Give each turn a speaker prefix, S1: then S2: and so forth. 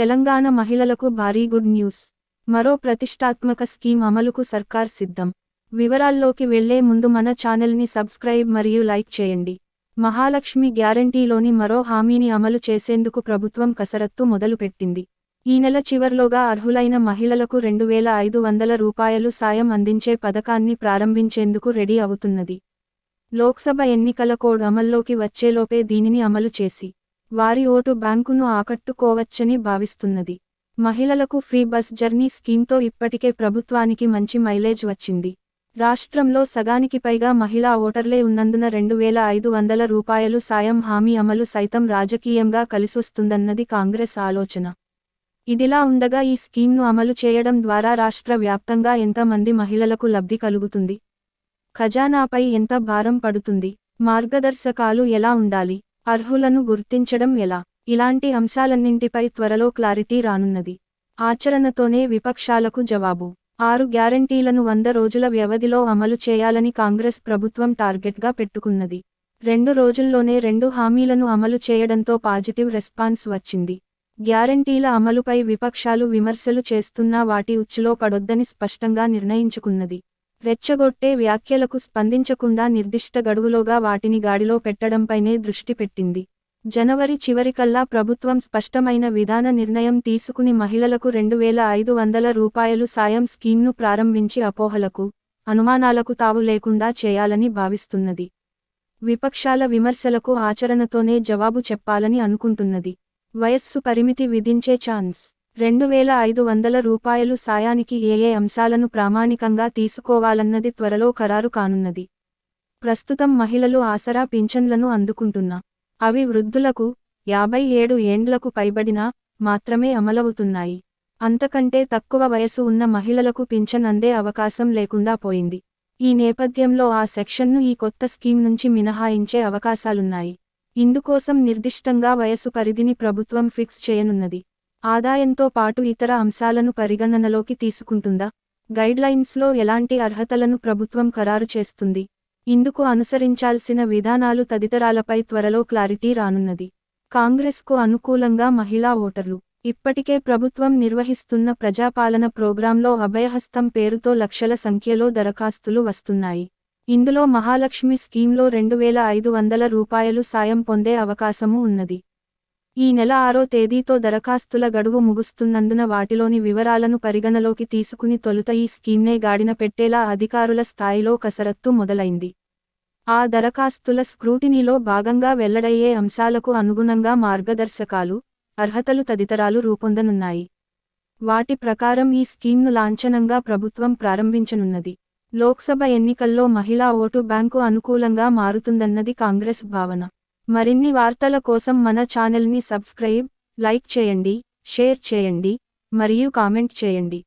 S1: తెలంగాణ మహిళలకు భారీ good news. మరో ప్రతిష్టాత్మక స్కీమ్ అమలుకు సర్కార్ సిద్ధం. వివరాల్లోకి వెళ్ళే ముందు మన ఛానల్ని సబ్స్క్రైబ్ మరియు లైక్ చేయండి. మహాలక్ష్మి గ్యారంటీలోని మరో హామీని అమలు చేసేందుకు ప్రభుత్వం కసరత్తు మొదలుపెట్టింది. ఈ నెల చివర్లోగా అర్హులైన మహిళలకు రెండు వేల ఐదు వందల రూపాయలు సాయం అందించే పథకాన్ని ప్రారంభించేందుకు రెడీ అవుతున్నది. లోక్సభ ఎన్నికల కోడ్ అమల్లోకి వచ్చేలోపే దీనిని అమలు చేసి వారి ఓటు బ్యాంకును ఆకట్టుకోవచ్చని భావిస్తున్నది. మహిళలకు ఫ్రీ బస్ జర్నీ స్కీమ్తో ఇప్పటికే ప్రభుత్వానికి మంచి మైలేజ్ వచ్చింది. రాష్ట్రంలో సగానికి పైగా మహిళా ఓటర్లే ఉన్నందున రెండు వేల ఐదు వందల రూపాయలు సాయం హామీ అమలు సైతం రాజకీయంగా కలిసొస్తుందన్నది కాంగ్రెస్ ఆలోచన. ఇదిలా ఉండగా ఈ స్కీమ్ను అమలు చేయడం ద్వారా రాష్ట్ర వ్యాప్తంగా ఎంత మంది మహిళలకు లబ్ధి కలుగుతుంది? ఖజానాపై ఎంత భారం పడుతుంది? మార్గదర్శకాలు ఎలా ఉండాలి? అర్హులను గుర్తించడం ఎలా? ఇలాంటి అంశాలన్నింటిపై త్వరలో క్లారిటీ రానున్నది. ఆచరణతోనే విపక్షాలకు జవాబు. ఆరు గ్యారంటీలను వంద రోజుల వ్యవధిలో అమలు చేయాలని కాంగ్రెస్ ప్రభుత్వం టార్గెట్గా పెట్టుకున్నది. రెండు రోజుల్లోనే రెండు హామీలను అమలు చేయడంతో పాజిటివ్ రెస్పాన్స్ వచ్చింది. గ్యారంటీల అమలుపై విపక్షాలు విమర్శలు చేస్తున్నా వాటి ఉచ్చులో పడొద్దని స్పష్టంగా నిర్ణయించుకున్నది. రెచ్చగొట్టే వ్యాఖ్యలకు స్పందించకుండా నిర్దిష్ట గడువులోగా వాటిని గాడిలో పెట్టడంపైనే దృష్టి పెట్టింది. జనవరి చివరికల్లా ప్రభుత్వం స్పష్టమైన విధాన నిర్ణయం తీసుకుని మహిళలకు రెండు వేల ఐదు వందల రూపాయలు సాయం స్కీమ్ను ప్రారంభించి అపోహలకు అనుమానాలకు తావు లేకుండా చేయాలని భావిస్తున్నది. విపక్షాల విమర్శలకు ఆచరణతోనే జవాబు చెప్పాలని అనుకుంటున్నది. వయస్సు పరిమితి విధించే ఛాన్స్ రెండు వేల ఐదు వందల రూపాయలు సాయానికి ఏయే అంశాలను ప్రామాణికంగా తీసుకోవాలన్నది త్వరలో ఖరారు కానున్నది. ప్రస్తుతం మహిళలు ఆసరా పింఛన్లను అందుకుంటున్నా. అవి వృద్ధులకు యాభై ఏడు ఏండ్లకు పైబడినా మాత్రమే అమలవుతున్నాయి. అంతకంటే తక్కువ వయసు ఉన్న మహిళలకు పింఛన్ అందే అవకాశం లేకుండా పోయింది. ఈ నేపథ్యంలో ఆ సెక్షన్ను ఈ కొత్త స్కీమ్ నుంచి మినహాయించే అవకాశాలున్నాయి. ఇందుకోసం నిర్దిష్టంగా వయసు పరిధిని ప్రభుత్వం ఫిక్స్ చేయనున్నది. ఆదాయంతో పాటు ఇతర అంశాలను పరిగణనలోకి తీసుకుంటుందా? గైడ్లైన్స్లో ఎలాంటి అర్హతలను ప్రభుత్వం ఖరారు చేస్తుంది? ఇందుకు అనుసరించాల్సిన విధానాలు తదితరాలపై త్వరలో క్లారిటీ రానున్నది. కాంగ్రెస్కు అనుకూలంగా మహిళా ఓటర్లు. ఇప్పటికే ప్రభుత్వం నిర్వహిస్తున్న ప్రజాపాలన ప్రోగ్రాంలో అభయహస్తం పేరుతో లక్షల సంఖ్యలో దరఖాస్తులు వస్తున్నాయి. ఇందులో మహాలక్ష్మి స్కీమ్లో రెండు వేల ఐదు వందల రూపాయలు సాయం పొందే అవకాశము ఉన్నది. ఈ నెల ఆరో తేదీతో దరఖాస్తుల గడువు ముగుస్తున్నందున వాటిలోని వివరాలను పరిగణలోకి తీసుకుని తొలుత ఈ స్కీమ్నే గాడిన పెట్టేలా అధికారుల స్థాయిలో కసరత్తు మొదలైంది. ఆ దరఖాస్తుల స్క్రూటినీలో భాగంగా వెల్లడయ్యే అంశాలకు అనుగుణంగా మార్గదర్శకాలు అర్హతలు తదితరాలు రూపొందనున్నాయి. వాటి ప్రకారం ఈ స్కీమ్ను లాంఛనంగా ప్రభుత్వం ప్రారంభించనున్నది. లోక్సభ ఎన్నికల్లో మహిళా ఓటు బ్యాంకు అనుకూలంగా మారుతుందన్నది కాంగ్రెస్ భావన. మరిన్ని వార్తల కోసం మన ఛానల్ని సబ్స్క్రైబ్ లైక్ చేయండి షేర్ చేయండి మరియు కామెంట్ చేయండి.